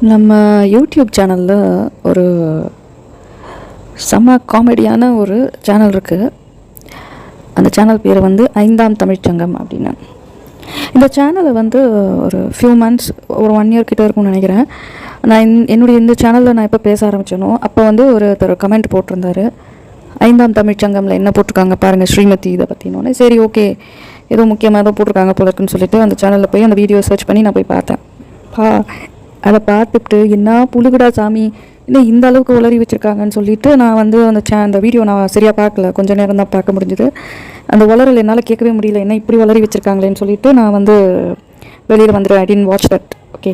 நம்ம யூடியூப் சேனலில் ஒரு செம்ம காமெடியான ஒரு சேனல் இருக்குது அந்த சேனல் பேர் வந்து ஐந்தாம் தமிழ்ச்சங்கம் அப்படின்னு. இந்த சேனலை வந்து ஒரு ஃபியூ மந்த்ஸ் ஒரு ஒன் இயர் கிட்ட இருக்கும்னு நினைக்கிறேன். நான் என் என்னுடைய இந்த சேனலில் நான் எப்போ பேச ஆரம்பித்தேனோ அப்போ வந்து ஒருத்தர் கமெண்ட் போட்டிருந்தாரு. ஐந்தாம் தமிழ்ச்சங்கமில் என்ன போட்டிருக்காங்க பாருங்கள் ஸ்ரீமதி இதை பற்றினோடனே சரி ஓகே ஏதோ முக்கியமாக ஏதோ போட்டிருக்காங்க போல இருக்குன்னு சொல்லிட்டு அந்த சேனலில் போய் அந்த வீடியோ சர்ச் பண்ணி நான் போய் பார்த்தேன். பா அதை பார்த்துட்டு என்ன புழுகுடா சாமி? என்ன இந்த அளவுக்கு உளறி வச்சுருக்காங்கன்னு சொல்லிட்டு நான் வந்து அந்த சே அந்த வீடியோ நான் சரியாக பார்க்கல. கொஞ்சம் நேரம் தான் பார்க்க முடிஞ்சுது. அந்த உளறல் என்னால் கேட்கவே முடியல. என்ன இப்படி உளறி வச்சுருக்காங்களேன்னு சொல்லிட்டு நான் வந்து வெளியில் வந்துடுவேன் I didn't watch that okay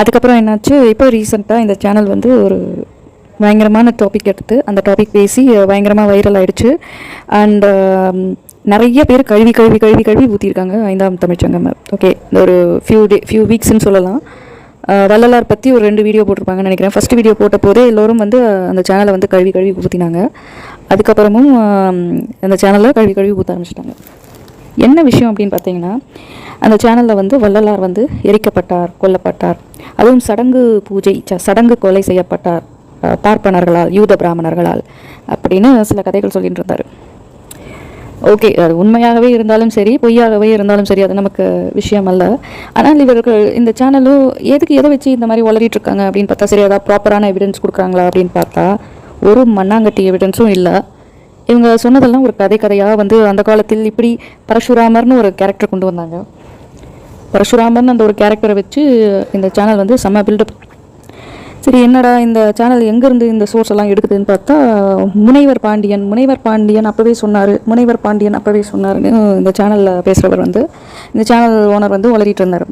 அதுக்கப்புறம் என்னாச்சு? இப்போ ரீசெண்டாக இந்த சேனல் வந்து ஒரு பயங்கரமான டாபிக் எடுத்து அந்த டாபிக் பேசி பயங்கரமாக வைரல் ஆகிடுச்சு அண்ட் நிறைய பேர் கழுவி கழுவி கழுவி கழுவி ஊற்றிருக்காங்க ஐந்தாம் தமிழ்ச்சங்கம் ஓகே இந்த ஒரு ஃபியூ டே ஃபியூ வீக்ஸ்ன்னு சொல்லலாம். வள்ளலார் பற்றி ஒரு ரெண்டு வீடியோ போட்டிருப்பாங்கன்னு நினைக்கிறேன். ஃபஸ்ட் வீடியோ போட்ட போதே எல்லோரும் வந்து அந்த சேனலை வந்து கழுவி கழுவி ஊற்றினாங்க அதுக்கப்புறமும் அந்த சேனலில் கழுவி கழுவி ஊற்ற ஆரம்பிச்சிட்டாங்க. என்ன விஷயம் அப்படின்னு பார்த்தீங்கன்னா அந்த சேனலில் வந்து வள்ளலார் வந்து எரிக்கப்பட்டார் கொல்லப்பட்டார். அதுவும் சடங்கு பூஜை ச- சடங்கு கொலை செய்யப்பட்டார் பார்ப்பனர்களால் யூத பிராமணர்களால் அப்படின்னு சில கதைகள் சொல்லிட்டு இருந்தார். ஓகே அது உண்மையாகவே இருந்தாலும் சரி பொய்யாகவே இருந்தாலும் சரி அது நமக்கு விஷயம் அல்ல. ஆனால் இவர்கள் இந்த சேனலும் எதுக்கு எதை வச்சு இந்த மாதிரி வளரிட்டு இருக்காங்க அப்படின்னு பார்த்தா சரி அதாவது ப்ராப்பரான எவிடன்ஸ் கொடுக்குறாங்களா அப்படின்னு பார்த்தா ஒரு மண்ணாங்கட்டி எவிடன்ஸும் இல்லை. இவங்க சொன்னதெல்லாம் ஒரு கதை கதையாக வந்து அந்த காலத்தில் இப்படி பரசுராமர்னு ஒரு கேரக்டர் கொண்டு வந்தாங்க. பரஷுராமர்னு அந்த ஒரு கேரக்டரை வச்சு இந்த சேனல் வந்து செம்ம பில்டப் சரி என்னடா இந்த சேனல் எங்கேருந்து இந்த சோர்ஸ் எல்லாம் எடுக்குதுன்னு பார்த்தா முனைவர் பாண்டியன் முனைவர் பாண்டியன் அப்போவே சொன்னார் முனைவர் பாண்டியன் அப்போவே சொன்னார்னு இந்த சேனலில் பேசுகிறவர் வந்து இந்த சேனல் ஓனர் வந்து உளறிட்டு இருந்தார்.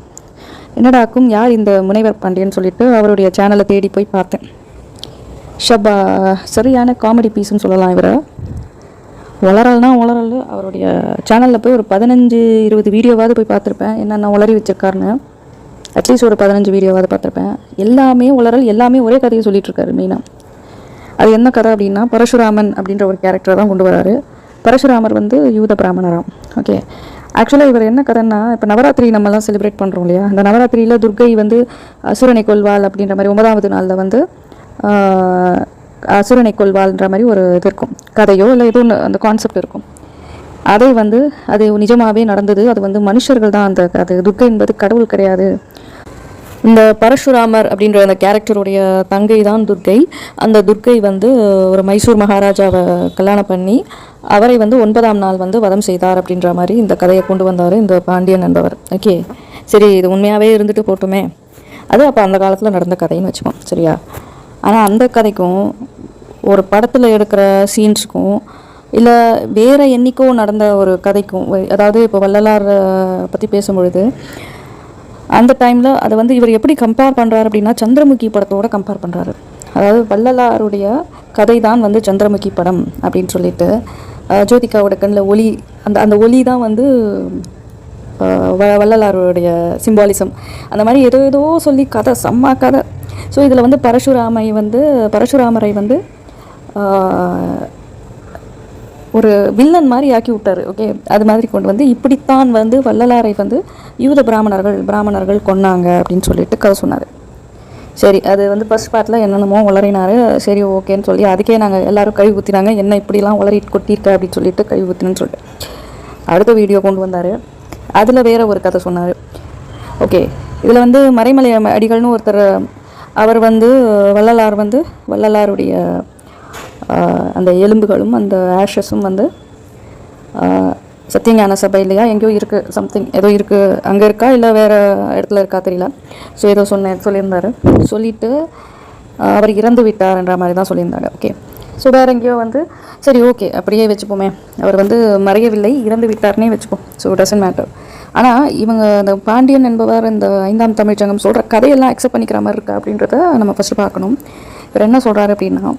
என்னடாக்கும் யார் இந்த முனைவர் பாண்டியன் சொல்லிட்டு அவருடைய சேனலை தேடி போய் பார்த்தேன். ஷபா சரியான காமெடி பீஸ்னு சொல்லலாம் இவரை. வளரல்னா வளரல் அவருடைய சேனலில் போய் ஒரு பதினஞ்சு இருபது வீடியோவாவது போய் பார்த்துருப்பேன் என்னென்ன உளறி வச்சிருக்காருன்னு. அட்லீஸ்ட் ஒரு பதினஞ்சு வீடியோவாவது பார்த்துருப்பேன். எல்லாமே உலரல் எல்லாமே ஒரே கதையை சொல்லிட்டு இருக்காரு மெயினாக அது என்ன கதை அப்படின்னா பரசுராமன் அப்படின்ற ஒரு கேரக்டரை தான் கொண்டு வராரு. பரசுராமர் வந்து யூத பிராமணராம். ஓகே ஆக்சுவலாக இவர் என்ன கதைன்னா இப்போ நவராத்திரி நம்மலாம் செலிப்ரேட் பண்ணுறோம் இல்லையா? அந்த நவராத்திரியில் துர்க்கை வந்து அசுரனை கொள்வாள் அப்படின்ற மாதிரி ஒன்பதாவது நாளில் வந்து அசுரனை கொள்வாள்ன்ற மாதிரி ஒரு இது இருக்கும். கதையோ இல்லை ஏதோ ஒன்று அந்த கான்செப்ட் இருக்கும். அதை வந்து அது நிஜமாகவே நடந்தது. அது வந்து மனுஷர்கள் தான் அந்த அது துர்க்கை என்பது கடவுள் கிடையாது. இந்த பரசுராமர் அப்படின்ற அந்த கேரக்டருடைய தங்கை தான் துர்க்கை. அந்த துர்க்கை வந்து ஒரு மைசூர் மகாராஜாவை கல்யாணம் பண்ணி அவரை வந்து ஒன்பதாம் நாள் வந்து வதம் செய்தார் அப்படின்ற மாதிரி இந்த கதையை கொண்டு வந்தார் இந்த பாண்டியன் என்பவர். ஓகே? சரி இது உண்மையாகவே இருந்துட்டு போட்டுமே. அது அப்போ அந்த காலத்தில் நடந்த கதைன்னு வச்சுப்போம் சரியா? ஆனால் அந்த கதைக்கும் ஒரு படத்தில் எடுக்கிற சீன்ஸுக்கும் இல்லை வேறு என்றைக்கோ நடந்த ஒரு கதைக்கும் அதாவது இப்போ வள்ளலார் பற்றி பேசும்பொழுது அந்த டைமில் அதை வந்து இவர் எப்படி கம்பேர் பண்ணுறாரு அப்படின்னா சந்திரமுகி படத்தோட கம்பேர் பண்ணுறாரு அதாவது வள்ளலாருடைய கதை தான் வந்து சந்திரமுகி படம் அப்படின்னு சொல்லிட்டு ஜோதிகாவோட கண்ணில் ஒளி அந்த அந்த ஒளி தான் வந்து வ- வள்ளலாருடைய சிம்பாலிசம் அந்த மாதிரி ஏதோ ஏதோ சொல்லி கதை செம்ம கதை. ஸோ இதில் வந்து பரசுராமை வந்து பரசுராமரை வந்து ஒரு வில்லன் மாதிரி ஆக்கி விட்டாரு ஓகே அது மாதிரி கொண்டு வந்து இப்படித்தான் வந்து வள்ளலாரை வந்து யூத பிராமணர்கள் பிராமணர்கள் கொன்னாங்க அப்படின்னு சொல்லிட்டு கதை சொன்னார். சரி அது வந்து ஃபஸ்ட் பார்ட்டில் என்னென்னமோ உளறினாரு. சரி ஓகேன்னு சொல்லி அதுக்கே நாங்கள் எல்லாரும் கழுவி ஊற்றினாங்க என்ன இப்படிலாம் உளறி கொட்டியிருக்க அப்படின்னு சொல்லிட்டு கழுவி ஊற்றினு சொல்லிட்டு. அடுத்த வீடியோ கொண்டு வந்தார். அதில் வேறு ஒரு கதை சொன்னார். ஓகே இதில் வந்து மறைமலை அடிகள்னு ஒருத்தர் அவர் வந்து வள்ளலார் வந்து வள்ளலாருடைய அந்த எலும்புகளும் அந்த ஆஷஸும் வந்து சத்தியஞான சபை இல்லையா? எங்கேயோ இருக்குது சம்திங் ஏதோ இருக்குது அங்கே இருக்கா? இல்லை வேறு இடத்துல இருக்கா? தெரியல. ஸோ ஏதோ சொன்னேன் சொல்லியிருந்தாரு. சொல்லிவிட்டு அவர் இறந்து விட்டார்ன்ற மாதிரி தான் சொல்லியிருந்தாங்க ஓகே ஸோ வேறு எங்கேயோ வந்து சரி ஓகே அப்படியே வச்சுப்போமே. அவர் வந்து மறையவில்லை. இறந்து விட்டார்னே வச்சுப்போம். ஸோ டசன்ட் மேட்டர் ஆனால் இவங்க இந்த பாண்டியன் என்பவர் இந்த ஐந்தாம் தமிழ்ச்சங்கம் சொல்கிற கதையெல்லாம் அக்செப்ட் பண்ணிக்கிற மாதிரி இருக்கா? அப்படின்றத நம்ம ஃபஸ்ட்டு பார்க்கணும். இவர் என்ன சொல்கிறாரு அப்படின்னா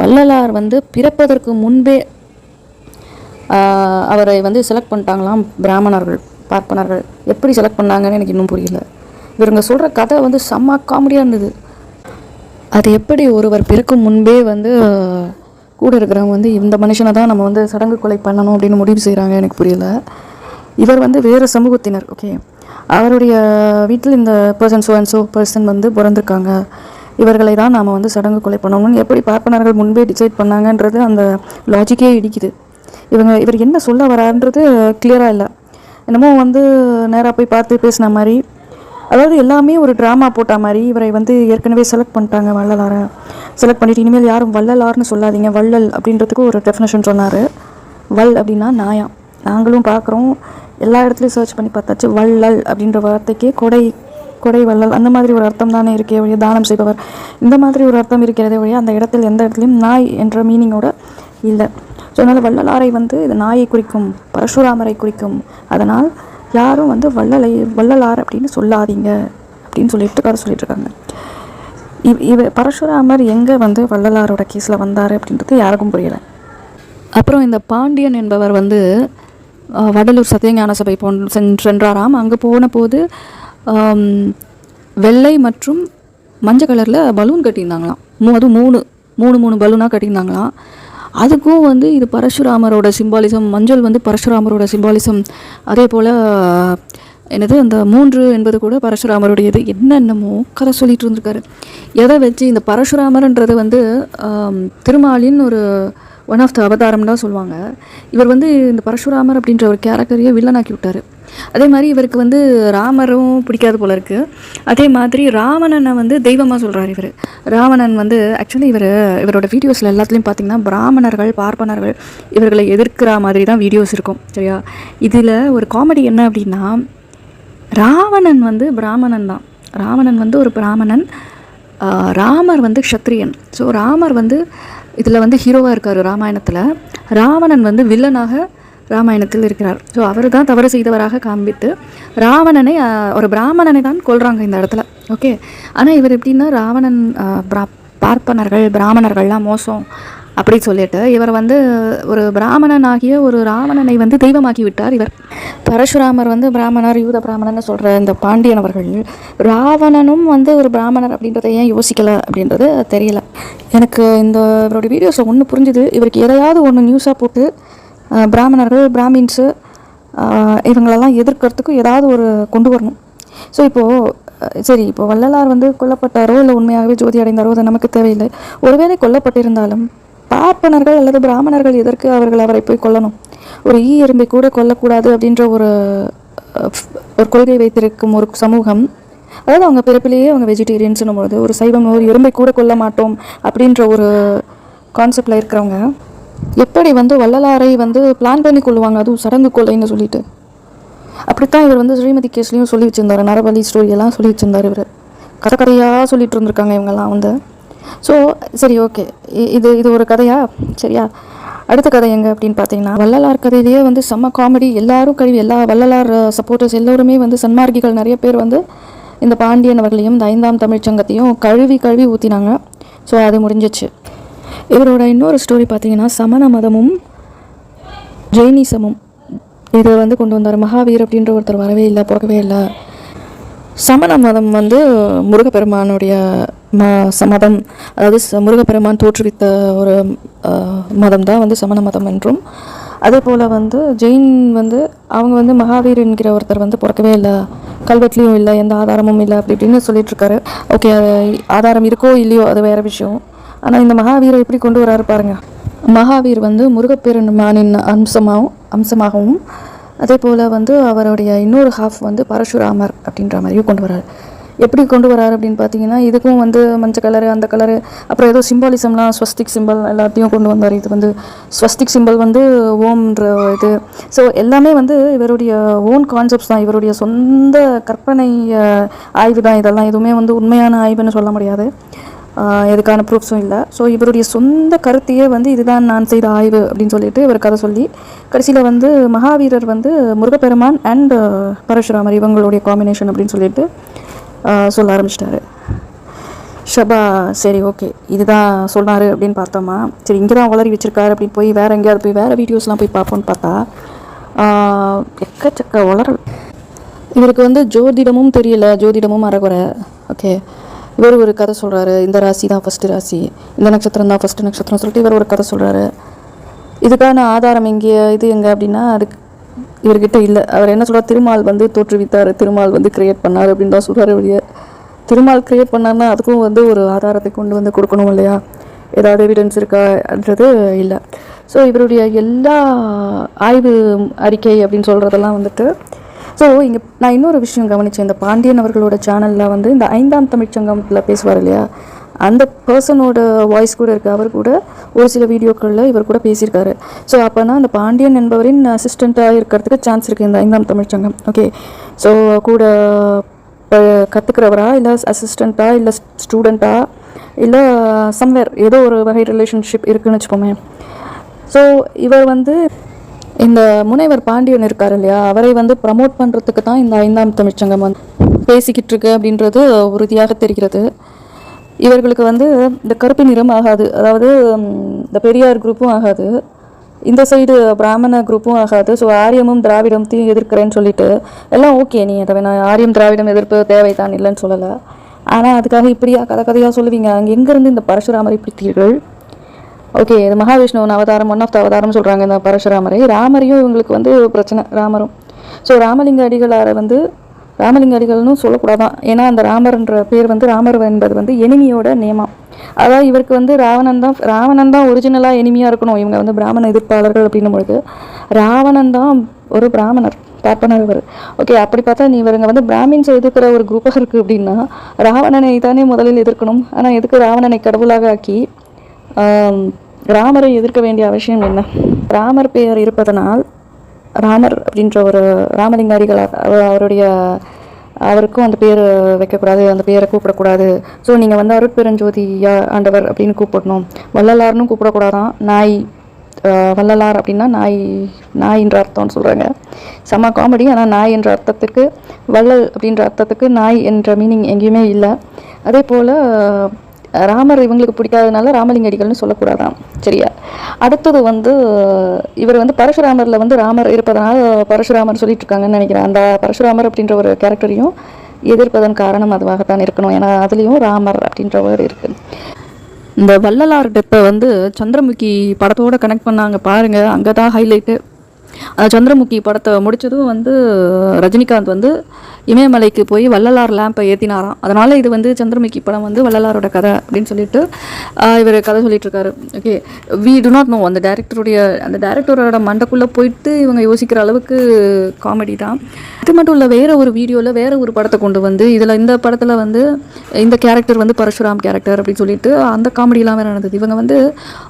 வள்ளலார் வந்து பிறப்பதற்கு முன்பே அவரை வந்து செலக்ட் பண்ணிட்டாங்களாம் பிராமணர்கள் பார்ப்பனர்கள். எப்படி செலக்ட் பண்ணாங்கன்னு எனக்கு இன்னும் புரியல. இவருங்க சொல்கிற கதை வந்து செம்ம காமெடியாக இருந்தது. அது எப்படி ஒருவர் பிறக்கும் முன்பே வந்து கூட இருக்கிறவங்க வந்து இந்த மனுஷனை தான் நம்ம வந்து சடங்கு கொலை பண்ணணும் அப்படின்னு முடிவு செய்கிறாங்க எனக்கு புரியல. இவர் வந்து வேறு சமூகத்தினர் ஓகே அவருடைய வீட்டில் இந்த person so and so person வந்து பிறந்திருக்காங்க. இவர்களை தான் நாம் வந்து சடங்கு கொலை பண்ணணும்னு எப்படி பார்ப்பனர்கள் முன்பே டிசைட் பண்ணாங்கன்றது அந்த லாஜிக்கே இடிக்குது. இவங்க இவர் என்ன சொல்ல வரான்றது கிளியராக இல்லை. என்னமோ வந்து நேராக போய் பார்த்து பேசின மாதிரி. அதாவது எல்லாமே ஒரு ட்ராமா போட்ட மாதிரி இவரை வந்து ஏற்கனவே செலக்ட் பண்ணிட்டாங்க வள்ளலாரை. செலக்ட் பண்ணிட்டு இனிமேல் யாரும் வள்ளலார்னு சொல்லாதீங்க. வள்ளல் அப்படின்றதுக்கு ஒரு டெஃபினேஷன் சொன்னார். வல் அப்படின்னா நாயா. நாங்களும் பார்க்குறோம். எல்லா இடத்துலையும் சர்ச் பண்ணி பார்த்தாச்சு. வள்ளல் அப்படின்ற வார்த்தைக்கே கொடை கொடை வள்ளல் அந்த மாதிரி ஒரு அர்த்தம் தானே இருக்கே ஒழிய தானம் செய்பவர். இந்த மாதிரி ஒரு அர்த்தம் இருக்கிறதே ஒழிய அந்த இடத்தில் எந்த இடத்துலையும் நாய் என்ற மீனிங்கோட இல்லை. ஸோ அதனால் வள்ளலாரை வந்து இது நாயை குறிக்கும் பரசுராமரை குறிக்கும். அதனால் யாரும் வந்து வள்ளலை வள்ளலார் அப்படின்னு சொல்லாதீங்க அப்படின்னு சொல்லிட்டு கதை சொல்லிட்டு இருக்காங்க இவ இவ பரசுராமர் எங்கே வந்து வள்ளலாரோட கேஸில் வந்தார் அப்படின்றது யாருக்கும் புரியலை. அப்புறம் இந்த பாண்டியன் என்பவர் வந்து வடலூர் சத்தியஞான சபை போன் சென் சென்றாராம். அங்கே போன போது வெள்ளை மற்றும் மஞ்சள் கலரில் பலூன் கட்டியிருந்தாங்களாம். மூ அதுவும் மூணு மூணு மூணு பலூனாக கட்டியிருந்தாங்களாம். அதுக்கும் வந்து இது பரசுராமரோட சிம்பாலிசம் மஞ்சள் வந்து பரசுராமரோட சிம்பாலிசம். அதே போல் என்னது அந்த மூன்று என்பது கூட பரசுராமருடையது. என்னென்னமோ கதை சொல்லிட்டு இருந்திருக்காரு. எதை வச்சு இந்த பரசுராமர்ன்றது வந்து திருமாலின் ஒரு ஒன் ஆஃப் த அவதாரம் தான் சொல்லுவாங்க. இவர் வந்து இந்த பரசுராமர் அப்படின்ற ஒரு கேரக்டரையே வில்லனாக்கி விட்டார். அதே மாதிரி இவருக்கு வந்து ராமரும் பிடிக்காது போல இருக்குது அதே மாதிரி ராவணனை வந்து தெய்வமாக சொல்கிறார் இவர். ராவணன் வந்து ஆக்சுவலி இவர் இவரோட வீடியோஸில் எல்லாத்துலேயும் பார்த்தீங்கன்னா பிராமணர்கள் பார்ப்பனர்கள் இவர்களை எதிர்க்கிற மாதிரி தான் வீடியோஸ் இருக்கும். சரியா? இதில் ஒரு காமெடி என்ன அப்படின்னா ராவணன் வந்து பிராமணன் தான். ராவணன் வந்து ஒரு பிராமணன். ராமர் வந்து க்ஷத்ரியன். ஸோ ராமர் வந்து இதில் வந்து ஹீரோவாக இருக்கார் ராமாயணத்தில். ராவணன் வந்து வில்லனாக ராமாயணத்தில் இருக்கிறார். ஸோ அவர் தான் தவறு செய்தவராக காண்பித்து ராவணனை ஒரு பிராமணனை தான் கொள்கிறாங்க இந்த இடத்துல. ஓகே ஆனால் இவர் எப்படின்னா ராவணன் பிரா- பார்ப்பனர்கள் பிராமணர்கள்லாம் மோசம் அப்படி சொல்லிட்டு இவர் வந்து ஒரு பிராமணனாகிய ஒரு ராவணனை வந்து தெய்வமாக்கி விட்டார் இவர். பரசுராமர் வந்து பிராமணர் யூத பிராமணன் சொல்கிற இந்த பாண்டியன் அவர்கள் ராவணனும் வந்து ஒரு பிராமணர் அப்படின்றத ஏன் யோசிக்கலை அப்படின்றது தெரியல. எனக்கு இந்த இவருடைய வீடியோஸில் ஒன்று புரிஞ்சுது. இவருக்கு எதையாவது ஒன்று நியூஸாக போட்டு பிராமணர்கள் பிராமின்ஸு இவங்களெல்லாம் எதிர்க்கிறதுக்கு ஏதாவது ஒரு கொண்டு வரணும். ஸோ இப்போது சரி இப்போ வள்ளலார் வந்து கொல்லப்பட்டாரோ இல்லை உண்மையாகவே ஜோதி அடைந்தாரோ அது நமக்கு தேவையில்லை. ஒருவேளை கொல்லப்பட்டிருந்தாலும் பார்ப்பனர்கள் அல்லது பிராமணர்கள் எதற்கு அவர்கள் அவரை போய் கொல்லணும்? ஒரு ஈ எறும்பை கூட கொல்லக்கூடாது அப்படின்ற ஒரு ஒரு கொள்கை வைத்திருக்கும் ஒரு சமூகம் அதாவது அவங்க பிறப்பிலேயே அவங்க வெஜிடேரியன்ஸ்னும் பொழுது ஒரு சைவம் ஒரு எறும்பை கூட கொல்ல மாட்டோம் அப்படின்ற ஒரு கான்செப்டில் இருக்கிறவங்க எப்படி வந்து வள்ளலாரை வந்து பிளான் பண்ணி கொள்ளுவாங்க? அதுவும் சடங்கு கொள்ளைன்னு சொல்லிட்டு. அப்படித்தான் இவர் வந்து ஸ்ரீமதி கேஸ்லையும் சொல்லி வச்சுருந்தார். நரபலி ஸ்டோரியெல்லாம் சொல்லி வச்சுருந்தார் இவர். கதை கதையாக சொல்லிட்டு இருந்திருக்காங்க இவங்கெல்லாம் வந்து. ஸோ சரி ஓகே இது இது ஒரு கதையா? சரியா. அடுத்த கதை எங்கே அப்படின்னு பார்த்தீங்கன்னா வள்ளலார் கதையிலேயே வந்து செம்ம காமெடி எல்லாரும் கழுவி எல்லா வள்ளலார் சப்போர்ட்டர்ஸ் எல்லோருமே வந்து சன்மார்க்கிகள் நிறைய பேர் வந்து இந்த பாண்டியன் அவர்களையும் இந்த ஐந்தாம் தமிழ்ச் சங்கத்தையும் கழுவி கழுவி ஊற்றினாங்க ஸோ அது முடிஞ்சிச்சு. இவரோட இன்னொரு ஸ்டோரி பார்த்தீங்கன்னா சமண மதமும் ஜெயினிசமும் இதை வந்து கொண்டு வந்தார் மகாவீர் அப்படின்ற ஒருத்தர் வரவே இல்லை பிறக்கவே இல்லை. சமண மதம் வந்து முருகப்பெருமானுடைய ம ச- மதம் அதாவது ச- முருகப்பெருமான் தோற்றுவித்த ஒரு மதம் தான் வந்து சமண மதம் என்றும். அதே போல் வந்து ஜெயின் வந்து அவங்க வந்து மகாவீர் என்கிற ஒருத்தர் வந்து பிறக்கவே இல்லை. கல்வெட்டுலேயும் இல்லை எந்த ஆதாரமும் இல்லை அப்படி இப்படின்னு சொல்லிட்டு இருக்காரு. ஓகே ஆதாரம் இருக்கோ இல்லையோ அது வேறு விஷயம். ஆனால் இந்த மகாவீரை எப்படி கொண்டு வராரு பாருங்க. மகாவீர் வந்து முருகப்பெருமானின் அம்சமாகவும் அம்சமாகவும் அதே போல் வந்து அவருடைய இன்னொரு ஹாஃப் வந்து பரசுராமர் அப்படின்ற மாதிரியும் கொண்டு வராரு. எப்படி கொண்டு வராரு அப்படின்னு பார்த்தீங்கன்னா இதுக்கும் வந்து மஞ்சள் கலரு அந்த கலரு அப்புறம் ஏதோ சிம்பாலிசம்லாம் ஸ்வஸ்திக் சிம்பல் எல்லாத்தையும் கொண்டு வந்தார். இது வந்து ஸ்வஸ்திக் சிம்பல் வந்து ஓம்ன்ற இது. ஸோ எல்லாமே வந்து இவருடைய ஓன் கான்செப்ட்ஸ் தான். இவருடைய சொந்த கற்பனை ஆய்வு தான். இதெல்லாம் எதுவுமே வந்து உண்மையான ஆய்வுன்னு சொல்ல முடியாது. எதுக்கான ப்ரூஃப்ஸும் இல்லை. ஸோ இவருடைய சொந்த கருத்தையே வந்து இதுதான் நான் செய்த ஆய்வு அப்படின்னு சொல்லிட்டு இவர் கதை சொல்லி கடைசியில் வந்து மகாவீரர் வந்து முருகப்பெருமான் அண்ட் பரசுராமர் இவங்களுடைய காம்பினேஷன் அப்படின்னு சொல்லிட்டு சொல்ல ஆரம்பிச்சிட்டாரு. ஷபா சரி ஓகே இதுதான் சொன்னார் அப்படின்னு பார்த்தோமா? சரி இங்கே தான் வளரி வச்சிருக்காரு அப்படின்னு போய் வேறு எங்கேயாவது போய் வேறு வீடியோஸ்லாம் போய் பார்ப்போம்னு பார்த்தா எக்கச்சக்க வளரல் இவருக்கு வந்து ஜோதிடமும் தெரியல ஜோதிடமும் அறகுறை. ஓகே இவர் ஒரு கதை சொல்கிறாரு இந்த ராசி தான் ஃபஸ்ட்டு ராசி இந்த நட்சத்திரம் தான் ஃபஸ்ட்டு நட்சத்திரம் சொல்லிட்டு இவர் ஒரு கதை சொல்கிறாரு இதுக்கான ஆதாரம் எங்கே இது எங்கே அப்படின்னா அதுக்கு இவர்கிட்ட இல்லை. அவர் என்ன சொல்கிறார் திருமால் வந்து தோற்றுவித்தார் திருமால் வந்து கிரியேட் பண்ணார் அப்படின்னு தான் சொல்கிறார் வெளிய திருமால் கிரியேட் பண்ணார்னா அதுக்கும் வந்து ஒரு ஆதாரத்தை கொண்டு வந்து கொடுக்கணும் இல்லையா? ஏதாவது எவிடன்ஸ் இருக்கான்றது இல்லை. ஸோ இவருடைய எல்லா ஆய்வு அறிக்கை அப்படின்னு சொல்கிறதெல்லாம் வந்துட்டு ஸோ இங்கே நான் இன்னொரு விஷயம் கவனித்தேன் இந்த பாண்டியன் அவர்களோட சேனலில் வந்து இந்த ஐந்தாம் தமிழ்ச்சங்கத்தில் பேசுவார் இல்லையா? அந்த பர்சனோட வாய்ஸ் கூட இருக்குது அவர் கூட ஒரு சில வீடியோக்களில் இவர் கூட பேசியிருக்காரு. ஸோ அப்போனா அந்த பாண்டியன் என்பவரின் அசிஸ்டண்ட்டாக இருக்கிறதுக்கு சான்ஸ் இருக்குது இந்த ஐந்தாம் தமிழ்ச்சங்கம் ஓகே ஸோ கூட இப்போ கற்றுக்கிறவரா இல்லை அசிஸ்டண்ட்டா இல்லை ஸ்டூடெண்ட்டா இல்லை சம்வேர் ஏதோ ஒரு வகை ரிலேஷன்ஷிப் இருக்குதுன்னு வச்சுப்போமே ஸோ இவர் வந்து இந்த முனைவர் பாண்டியன் இருக்கார் இல்லையா? அவரை வந்து ப்ரமோட் பண்ணுறதுக்கு தான் இந்த ஐந்தாம் தமிழ்ச்சங்கம் வந்து பேசிக்கிட்டு இருக்கு அப்படின்றது உறுதியாக தெரிகிறது. இவர்களுக்கு வந்து இந்த கருப்பு நிறம் ஆகாது. அதாவது இந்த பெரியார் குரூப்பும் ஆகாது. இந்த சைடு பிராமண குரூப்பும் ஆகாது. ஸோ ஆரியமும் திராவிடத்தையும் எதிர்க்கிறேன்னு சொல்லிட்டு எல்லாம் ஓகே நீ அதை வேணா ஆரியம் திராவிடம் எதிர்ப்பு தேவைதான் இல்லைன்னு சொல்லலை. ஆனால் அதுக்காக இப்படியா கதை கதையாக சொல்லுவீங்க? அங்கே எங்கேருந்து இந்த பரசுராமரை பிடித்தீர்கள் ஓகே இது மகாவிஷ்ணுவின் அவதாரம் ஒன் ஆஃப் த அவதாரம் சொல்கிறாங்க இந்த பரஷுராமரை ராமரையும் இவங்களுக்கு வந்து பிரச்சனை ராமரும். ஸோ ராமலிங்க அடிகளாரை வந்து ராமலிங்க அடிகள்னு சொல்லக்கூடாதான். ஏன்னா அந்த ராமர்ன்ற பேர் வந்து ராமர் என்பது வந்து எனிமியோட நேமம் அதாவது இவருக்கு வந்து ராவணன் தான் ராவணன் தான் ஒரிஜினலாக எனிமியாக இருக்கணும். இவங்க வந்து பிராமண எதிர்ப்பாளர்கள் அப்படின்னும் பொழுது ராவணன் தான் ஒரு பிராமணர் பார்ப்பனர் இவர். ஓகே அப்படி பார்த்தா நீ இவருங்க வந்து பிராமின்ஸை எதிர்க்கிற ஒரு குரூப்பாக இருக்குது அப்படின்னா ராவணனை தானே முதலில் எதிர்க்கணும். ஆனால் எதுக்கு ராவணனை கடவுளாக ஆக்கி ராமரை எதிர்க்க வேண்டிய அவசியம் என்ன? ராமர் பெயர் இருப்பதனால் ராமர் அப்படின்ற ஒரு ராமலிங்க அவர் அவருடைய அவருக்கும் அந்த பேர் வைக்கக்கூடாது அந்த பேரை கூப்பிடக்கூடாது. ஸோ நீங்கள் வந்து அருட்பெருஞ்சோதியா ஆண்டவர் அப்படின்னு கூப்பிடணும். வள்ளலார்னு கூப்பிடக்கூடாதான். நாய் வள்ளலார் அப்படின்னா நாய் நாய் என்ற அர்த்தம்னு சொல்கிறாங்க செம்ம காமெடி ஆனால் நாய் என்ற அர்த்தத்துக்கு வள்ளல் அப்படின்ற அர்த்தத்துக்கு நாய் என்ற மீனிங் எங்கேயுமே இல்லை. அதே போல் ராமர் இவங்களுக்கு பிடிக்காதனால ராமலிங்க அடிகள்னு சொல்லக்கூடாதாம். சரியா? அடுத்தது வந்து இவர் வந்து பரசுராமரில் வந்து ராமர் இருப்பதனால பரசுராமர் சொல்லிட்டு இருக்காங்கன்னு நினைக்கிறேன். அந்த பரசுராமர் அப்படின்ற ஒரு கேரக்டரையும் எதிர்ப்பதன் காரணம் அதுவாகத்தான் இருக்கணும். ஏன்னா அதுலேயும் ராமர் அப்படின்ற வேர்டு இருக்குது இந்த வள்ளலார் டெப்பை வந்து சந்திரமுகி படத்தோட கனெக்ட் பண்ணாங்க பாருங்கள் அங்கே தான் ஹைலைட்டு அந்த சந்திரமுகி படத்தை முடித்ததும் வந்து ரஜினிகாந்த் வந்து இமயமலைக்கு போய் வள்ளலார் லேம்பை ஏற்றினாராம் அதனால் இது வந்து சந்திரமுகி படம் வந்து வள்ளலாரோட கதை அப்படின்னு சொல்லிட்டு இவர் கதை சொல்லிட்டு இருக்காரு okay we do not know அந்த டேரக்டருடைய அந்த டேரக்டரோட மண்டக்குள்ளே போயிட்டு இவங்க யோசிக்கிற அளவுக்கு காமெடி தான். இது மட்டும் இல்லை வேறு ஒரு வீடியோவில் வேறு ஒரு படத்தை கொண்டு வந்து இதில் இந்த படத்தில் வந்து இந்த கேரக்டர் வந்து பரசுராம் கேரக்டர் அப்படின்னு சொல்லிட்டு அந்த காமெடிலாம் வேறு நடந்தது? இவங்க வந்து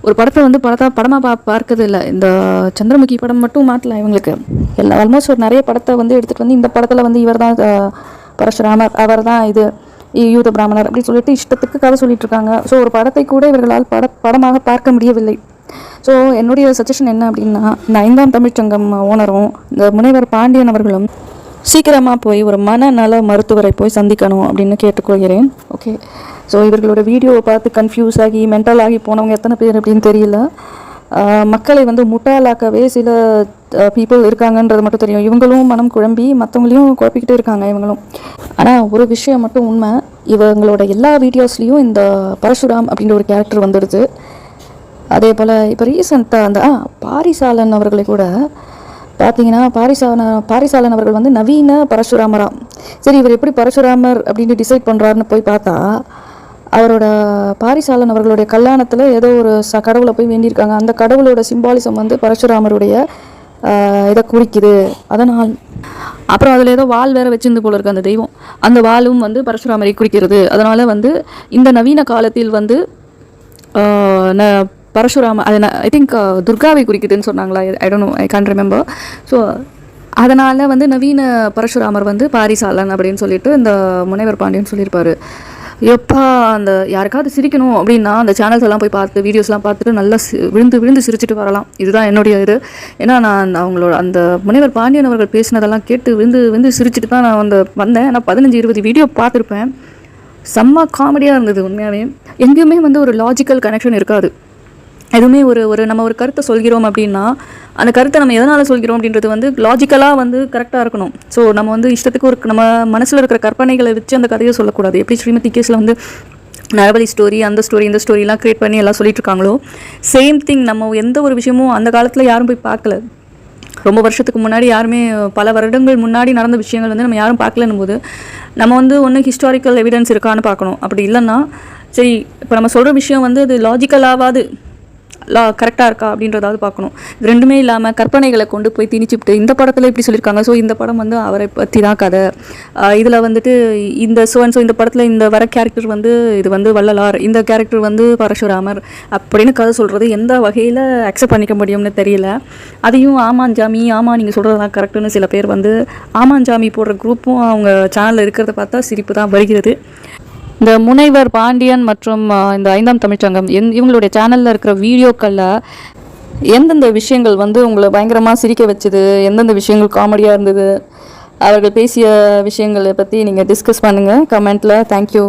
ஒரு படத்தை வந்து படத்தை படமாக பா பார்க்கறது இல்லை இந்த சந்திரமுகி படம் மட்டும் மாட்டலாம் இவங்களுக்கு எல்லா ஆல்மோஸ்ட் ஒரு நிறைய படத்தை வந்து எடுத்துகிட்டு வந்து இந்த படத்தில் வந்து இவர் தான் பரஷுராமர் அவர் தான் இது யூத பிராமணர் அப்படின்னு சொல்லிட்டு இஷ்டத்துக்கு கதை சொல்லிட்டு இருக்காங்க. ஸோ ஒரு படத்தை கூட இவர்களால் பட படமாக பார்க்க முடியவில்லை. ஸோ என்னுடைய சஜஷன் என்ன அப்படின்னா இந்த ஐந்தாம் தமிழ்ச்சங்கம் ஓனரும் இந்த முனைவர் பாண்டியன் அவர்களும் சீக்கிரமாக போய் ஒரு மனநல மருத்துவரை போய் சந்திக்கணும் அப்படின்னு கேட்டுக்கொள்கிறேன். ஓகே ஸோ இவர்களோட வீடியோவை பார்த்து கன்ஃபியூஸ் ஆகி மென்டல் ஆகி போனவங்க எத்தனை பேர் அப்படின்னு தெரியல. மக்களை வந்து முட்டாளாக்கவே சில பீப்புள் இருக்காங்கன்றது மட்டும் தெரியும். இவங்களும் மனம் குழம்பி மற்றவங்களையும் குழப்பிக்கிட்டே இருக்காங்க இவங்களும். ஆனால் ஒரு விஷயம் மட்டும் உண்மை. இவங்களோட எல்லா வீடியோஸ்லேயும் இந்த பரசுராம் அப்படின்ற ஒரு கேரக்டர் வந்துடுது. அதே போல் இப்போ ரீசெண்டாக அந்த ஆ பாரிசாலன் அவர்களை கூட பார்த்தீங்கன்னா பாரிசாலன பாரிசாலன் அவர்கள் வந்து நவீன பரசுராமரா சரி இவர் எப்படி பரசுராமர் அப்படின்னு டிசைட் பண்ணுறாருன்னு போய் பார்த்தா அவரோட பாரிசாலன் அவர்களுடைய கல்யாணத்தில் ஏதோ ஒரு ச கடவுளை போய் வேண்டியிருக்காங்க. அந்த கடவுளோட சிம்பாலிசம் வந்து பரசுராமருடைய இதை குறிக்குது. அதனால் அப்புறம் அதில் ஏதோ வால் வேற வச்சிருந்து போல இருக்கு அந்த தெய்வம். அந்த வாலும் வந்து பரசுராமரை குறிக்கிறது. அதனால வந்து இந்த நவீன காலத்தில் வந்து ந பரசுராம அது ஐ திங்க் துர்காவை குறிக்குதுன்னு சொன்னாங்களா? I don't know I can remember so அதனால் வந்து நவீன பரசுராமர் வந்து பாரிசாலன் அப்படின்னு சொல்லிட்டு இந்த முனைவர் பாண்டியன் சொல்லியிருப்பார். எப்பா அந்த யாருக்காவது சிரிக்கணும் அப்படின்னா அந்த சேனல்ஸ் எல்லாம் போய் பார்த்து வீடியோஸ்லாம் பார்த்துட்டு நல்லா சி- விழுந்து விழுந்து சிரிச்சிட்டு வரலாம். இதுதான் என்னுடைய இது. ஏன்னா நான் அவங்களோட அந்த முனைவர் பாண்டியன் அவர்கள் பேசினதெல்லாம் கேட்டு விழுந்து விழுந்து சிரிச்சிட்டு தான் நான் வந்து வந்தேன். நான் பதினஞ்சு இருபது வீடியோ பார்த்துருப்பேன். செம்ம காமெடியாக இருந்தது உண்மையாகவே எங்கேயுமே வந்து ஒரு லாஜிக்கல் கனெக்ஷன் இருக்காது. எதுவுமே ஒரு ஒரு நம்ம ஒரு கருத்தை சொல்கிறோம் அப்படின்னா அந்த கருத்தை நம்ம எதனால் சொல்கிறோம் அப்படின்றது வந்து லாஜிக்கலாக வந்து கரெக்டாக இருக்கணும். ஸோ நம்ம வந்து இஷ்டத்துக்கு ஒரு நம்ம மனசில் இருக்கிற கற்பனைகளை வச்சு அந்த கதையை சொல்லக்கூடாது. எப்படி ஸ்ரீமதி கேஸில் வந்து நரபலி ஸ்டோரி அந்த ஸ்டோரி இந்த ஸ்டோரிலாம் க்ரியேட் பண்ணி எல்லாம் சொல்லிட்டு இருக்காங்களோ சேம் திங் நம்ம எந்த ஒரு விஷயமும் அந்த காலத்தில் யாரும் போய் பார்க்கல. ரொம்ப வருஷத்துக்கு முன்னாடி யாருமே பல வருடங்கள் முன்னாடி நடந்த விஷயங்கள் வந்து நம்ம யாரும் பார்க்கலன்னும் போது நம்ம வந்து ஒன்று ஹிஸ்டாரிக்கல் எவிடன்ஸ் இருக்கான்னு பார்க்கணும். அப்படி இல்லைன்னா சரி இப்போ நம்ம சொல்கிற விஷயம் வந்து அது லாஜிக்கலாவாது கரெக்டாக இருக்கா அப்படின்றதாவது பார்க்கணும். இது ரெண்டுமே இல்லாமல் கற்பனைகளை கொண்டு போய் திணிச்சுட்டு இந்த படத்தில் இப்படி சொல்லியிருக்காங்க. ஸோ இந்த படம் வந்து அவரை பற்றி தான் கதை இதில் வந்துட்டு இந்த ஸோ ஸோ இந்த படத்தில் இந்த வர கேரக்டர் வந்து இது வந்து வள்ளலார். இந்த கேரக்டர் வந்து பரசுராமர் அப்படின்னு கதை சொல்கிறது எந்த வகையில் அக்செப்ட் பண்ணிக்க முடியும்னு தெரியல. அதையும் ஆமான் ஜாமி ஆமாம் நீங்கள் சொல்கிறது தான் கரெக்டுன்னு சில பேர் வந்து ஆமாஞ்சாமி போடுற குரூப்பும் அவங்க சேனலில் இருக்கிறத பார்த்தா சிரிப்பு தான் வருகிறது. இந்த முனைவர் பாண்டியன் மற்றும் இந்த ஐந்தாம் தமிழ்ச்சங்கம் எந் இவங்களுடைய சேனலில் இருக்கிற வீடியோக்களில் எந்தெந்த விஷயங்கள் வந்து உங்களை பயங்கரமாக சிரிக்க வச்சுது எந்தெந்த விஷயங்கள் காமெடியாக இருந்தது அவர்கள் பேசிய விஷயங்களை பற்றி நீங்கள் டிஸ்கஸ் பண்ணுங்கள் கமெண்ட்டில் தேங்க்யூ